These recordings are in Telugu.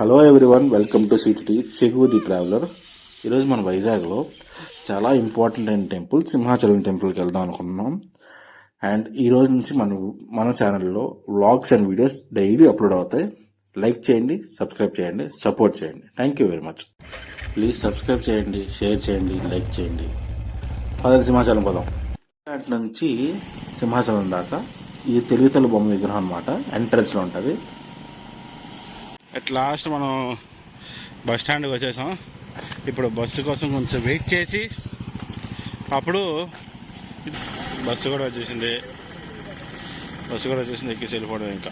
Hello everyone welcome to city Chegu the traveller ఈరోజు మన వైజాగ్లో చాలా ఇంపార్టెంట్ అయిన టెంపుల్ సింహాచలం టెంపుల్కి వెళ్దాం అనుకుంటున్నాం. అండ్ ఈరోజు నుంచి మన మన ఛానల్లో vlogs and videos daily upload అవుతాయి. లైక్ చేయండి సబ్స్క్రైబ్ చేయండి సపోర్ట్ చేయండి. Thank you very much please subscribe చేయండి షేర్ చేయండి లైక్ చేయండి. పదవి సింహాచలం పదం. అటు నుంచి సింహాచలం దాకా ఇది తెలివితల బొమ్మ విగ్రహం అనమాట ఎంట్రన్స్లో ఉంటుంది. అట్ లాస్ట్ మనం బస్ స్టాండ్కి వచ్చేసాం. ఇప్పుడు బస్సు కోసం కొంచెం వెయిట్ చేసి అప్పుడు బస్సు కూడా వచ్చేసింది. బస్సు కూడా వచ్చేసింది ఎక్కేసి వెళ్ళిపోవడం ఇంకా.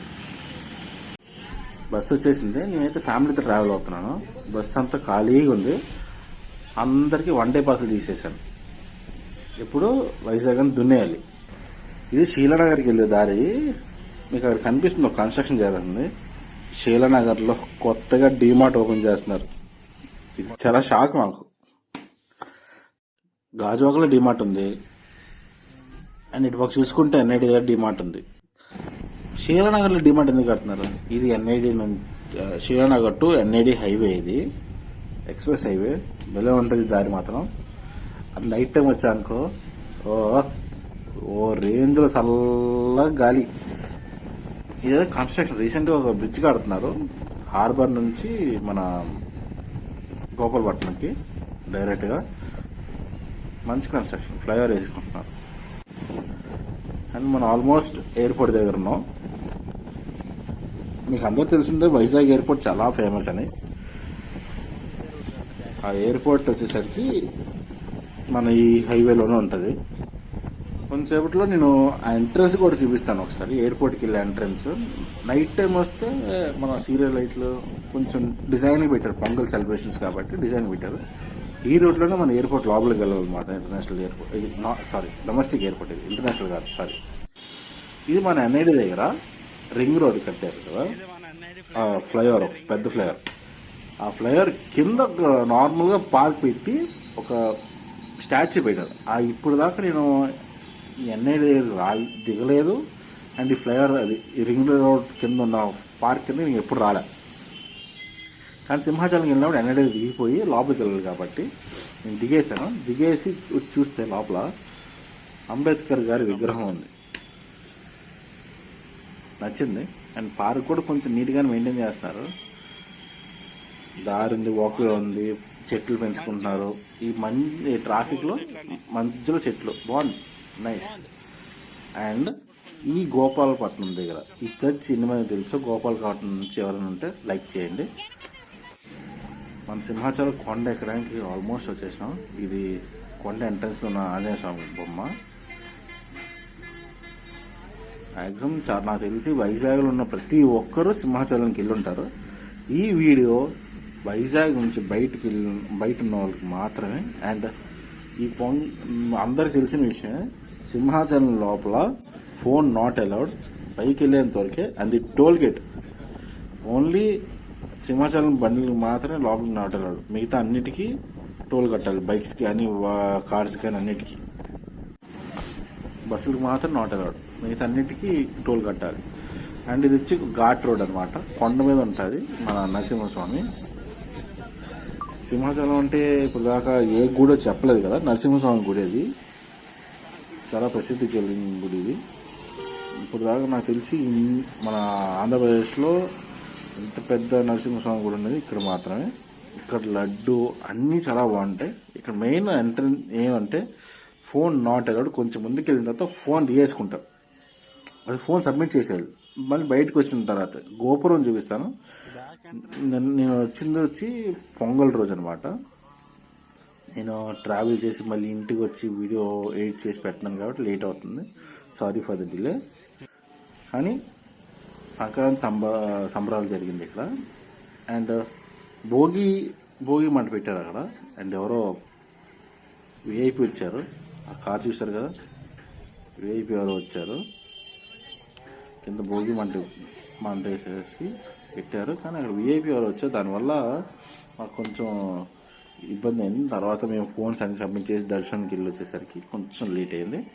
బస్సు వచ్చేసింది. నేనైతే ఫ్యామిలీతో ట్రావెల్ అవుతున్నాను. బస్సు అంతా ఖాళీగా ఉంది. అందరికీ వన్ డే పాసులు తీసేసాను ఇప్పుడు వైజాగ్ అని దున్నేయాలి. ఇది శీలానగర్కి వెళ్ళే దారి. మీకు అక్కడ కనిపిస్తుంది ఒక కన్స్ట్రక్షన్ జరుగుతుంది శీలానగర్లో కొత్తగా డీమార్ట్ ఓపెన్ చేస్తున్నారు. ఇది చాలా షాక్ మాకు. గాజువాకలో డీమార్ట్ ఉంది. అండ్ ఇటు పక్క చూసుకుంటే ఎన్ఐడి దగ్గర డీమార్ట్ ఉంది. శీలానగర్లో డీమార్ట్ ఎందుకు కడుతున్నారు? ఇది ఎన్ఐడి నుంచి శీలనగర్ టు ఎన్ఐడి హైవే ఇది. Express highway. భలే ఉంటుంది దారి మాత్రం. అది నైట్ టైం వచ్చానుకో. ఓ ఓ రేంజ్లో చల్లగా గాలి. ఇదే కన్స్ట్రక్షన్ రీసెంట్గా ఒక బ్రిడ్జ్ కడుతున్నారు. హార్బర్ నుంచి మన గోపాలపట్నంకి డైరెక్ట్గా మంచి కన్స్ట్రక్షన్ ఫ్లైఓవర్ వేసుకుంటున్నారు. అండ్ మనం ఆల్మోస్ట్ ఎయిర్పోర్ట్ దగ్గర ఉన్నాం. మీకు అందరూ తెలిసిందే వైజాగ్ ఎయిర్పోర్ట్ చాలా ఫేమస్ అని. ఆ ఎయిర్పోర్ట్ వచ్చేసరికి మన ఈ హైవేలోనే ఉంటుంది. కొంతసేపట్లో నేను ఆ ఎంట్రన్స్ కూడా చూపిస్తాను ఒకసారి. ఎయిర్పోర్ట్కి వెళ్ళే ఎంట్రన్స్ నైట్ టైం వస్తే మన సీరియల్ లైట్లు కొంచెం డిజైన్ పెట్టారు. పొంగల్ సెలబ్రేషన్స్ కాబట్టి డిజైన్ పెట్టారు. ఈ రోడ్లోనే మన ఎయిర్పోర్ట్ లోపలికి వెళ్ళాలన్నమాట ఇంటర్నేషనల్ ఎయిర్పోర్ట్ ఇది నా సారీ డొమెస్టిక్ ఎయిర్పోర్ట్ ఇది. ఇంటర్నేషనల్ కాదు సారీ ఇది మన ఎన్ఐడి దగ్గర రింగ్ రోడ్ కట్టారు కదా. ఫ్లైఓవర్ ఒక పెద్ద ఫ్లైఓవర్ ఆ ఫ్లైఓవర్ కింద ఒక నార్మల్గా పార్క్ పెట్టి ఒక స్టాచ్యూ పెట్టారు. ఆ ఇప్పుడు దాకా నేను ఎన్ఐడి రా దిగలేదు. అండ్ ఈ ఫ్లైఓవర్ అది రింగ్ రోడ్ కింద ఉన్న పార్క్ కింద నేను ఎప్పుడు రాలే. కానీ సింహాచలం వెళ్ళినప్పుడు ఎన్ఐడి దిగిపోయి లోపలికి వెళ్ళాలి కాబట్టి నేను దిగేశాను. దిగేసి చూస్తే లోపల అంబేద్కర్ గారి విగ్రహం ఉంది. నచ్చింది. అండ్ పార్క్ కూడా కొంచెం నీట్గానే మెయింటైన్ చేస్తున్నారు. దారి ఉంది వాక్వే ఉంది. చెట్లు పెంచుకుంటున్నారు. ఈ మంచి ట్రాఫిక్లో మధ్యలో చెట్లు. బాగుంది. నైస్ అండ్ ఈ గోపాలపట్నం దగ్గర ఈ చర్చ్ ఎన్ని మంది తెలుసు గోపాలపట్నం నుంచి ఎవరైనా ఉంటే లైక్ చేయండి. మన సింహాచలం కొండ ఎక్కడానికి ఆల్మోస్ట్ వచ్చేసినాం. ఇది కొండ ఎంట్రన్స్లో ఉన్న ఆంజనేయ స్వామి బొమ్మ. మ్యాక్సిమం చాలా నాకు తెలిసి వైజాగ్లో ఉన్న ప్రతి ఒక్కరూ సింహాచలంకి వెళ్ళి ఉంటారు ఈ వీడియో వైజాగ్ నుంచి బయటికి వెళ్ళి బయట ఉన్న వాళ్ళకి మాత్రమే. అండ్ ఈ పొంగ్ అందరికి తెలిసిన విషయమే సింహాచలం లోపల ఫోన్ నాట్ అలౌడ్ పైకి వెళ్ళేంత వరకే and the toll gate only Simhachalam బండ్లకు మాత్రమే లోపలికి నాట్ అలౌడ్ మిగతా అన్నిటికీ టోల్ కట్టాలి. బైక్స్ కానీ కార్స్ కానీ అన్నిటికీ. బస్సులకు మాత్రం నాట్ అలౌడ్ మిగతా అన్నిటికీ టోల్ కట్టాలి. అండ్ ఇది వచ్చి ఘాట్ రోడ్ అనమాట కొండ మీద ఉంటుంది మన నరసింహస్వామి. సింహాచలం అంటే ఇప్పుడు దాకా ఏ గుడో చెప్పలేదు కదా నరసింహస్వామి గుడి అది చాలా ప్రసిద్ధికి వెళ్ళిన గుడి ఇది ఇప్పుడు దాకా నాకు తెలిసి మన ఆంధ్రప్రదేశ్లో ఇంత పెద్ద నరసింహస్వామి గుడి ఉన్నది ఇక్కడ మాత్రమే. ఇక్కడ లడ్డు అన్నీ చాలా బాగుంటాయి. ఇక్కడ మెయిన్ ఎంట్రన్స్ ఏమంటే ఫోన్ నాట్ అలౌడ్. కొంచెం ముందుకు వెళ్ళిన తర్వాత ఫోన్ తీసేసుకుంటారు అది ఫోన్ సబ్మిట్ చేసేయాలి. మళ్ళీ బయటకు వచ్చిన తర్వాత గోపురం చూపిస్తాను. నేను వచ్చింది వచ్చి పొంగల్ రోజు అనమాట నేను ట్రావెల్ చేసి మళ్ళీ ఇంటికి వచ్చి వీడియో ఎడిట్ చేసి పెడుతున్నాను కాబట్టి లేట్ అవుతుంది. సారీ ఫర్ ద డిలే కానీ సంక్రాంతి సంబ సంబరాలు జరిగింది ఇక్కడ. అండ్ భోగి భోగి మంట పెట్టారు అక్కడ. అండ్ ఎవరో విఐపి వచ్చారు. ఆ కార్ చూశారు కదా? విఐపి ఎవరో వచ్చారు. కింద భోగి మంట మంట వేసేసి పెట్టారు. కానీ అక్కడ విఐపి ఎవరు వచ్చారు. దానివల్ల మాకు కొంచెం ఇబ్బంది అయింది. తర్వాత మేము ఫోన్స్ అన్ని సబ్మిట్ చేసి దర్శనానికి వెళ్ళి వచ్చేసరికి కొంచెం లేట్ అయింది.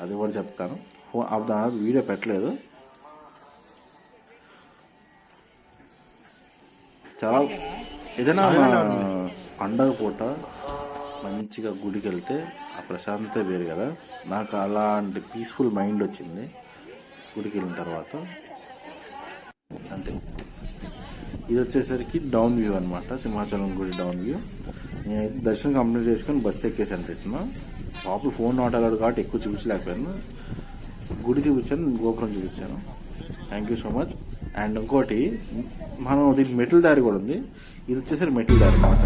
అది కూడా చెప్తాను. ఫోన్ దాని వీడియో పెట్టలేదు. చాలా ఏదైనా పండగ పూట మంచిగా గుడికి వెళ్తే ఆ ప్రశాంతత వేరు కదా. నాకు అలాంటి పీస్ఫుల్ మైండ్ వచ్చింది గుడికి వెళ్ళిన తర్వాత. అంతే. ఇది వచ్చేసరికి డౌన్ వ్యూ అనమాట సింహాచలం గుడి డౌన్ వ్యూ నేనైతే దర్శనం కంప్లీట్ చేసుకొని బస్సు ఎక్కేసాను రిటర్న్ లోపల ఫోన్ నాట్ అలౌడ్ కాబట్టి ఎక్కువ చూపించలేకపోయాను. గుడి చూపించాను గోపురం చూపించాను. Thank you so much and ఇంకోటి మనం దీనికి మెటల్ దారి కూడా ఉంది. ఇది వచ్చేసరికి మెటల్ దారి అనమాట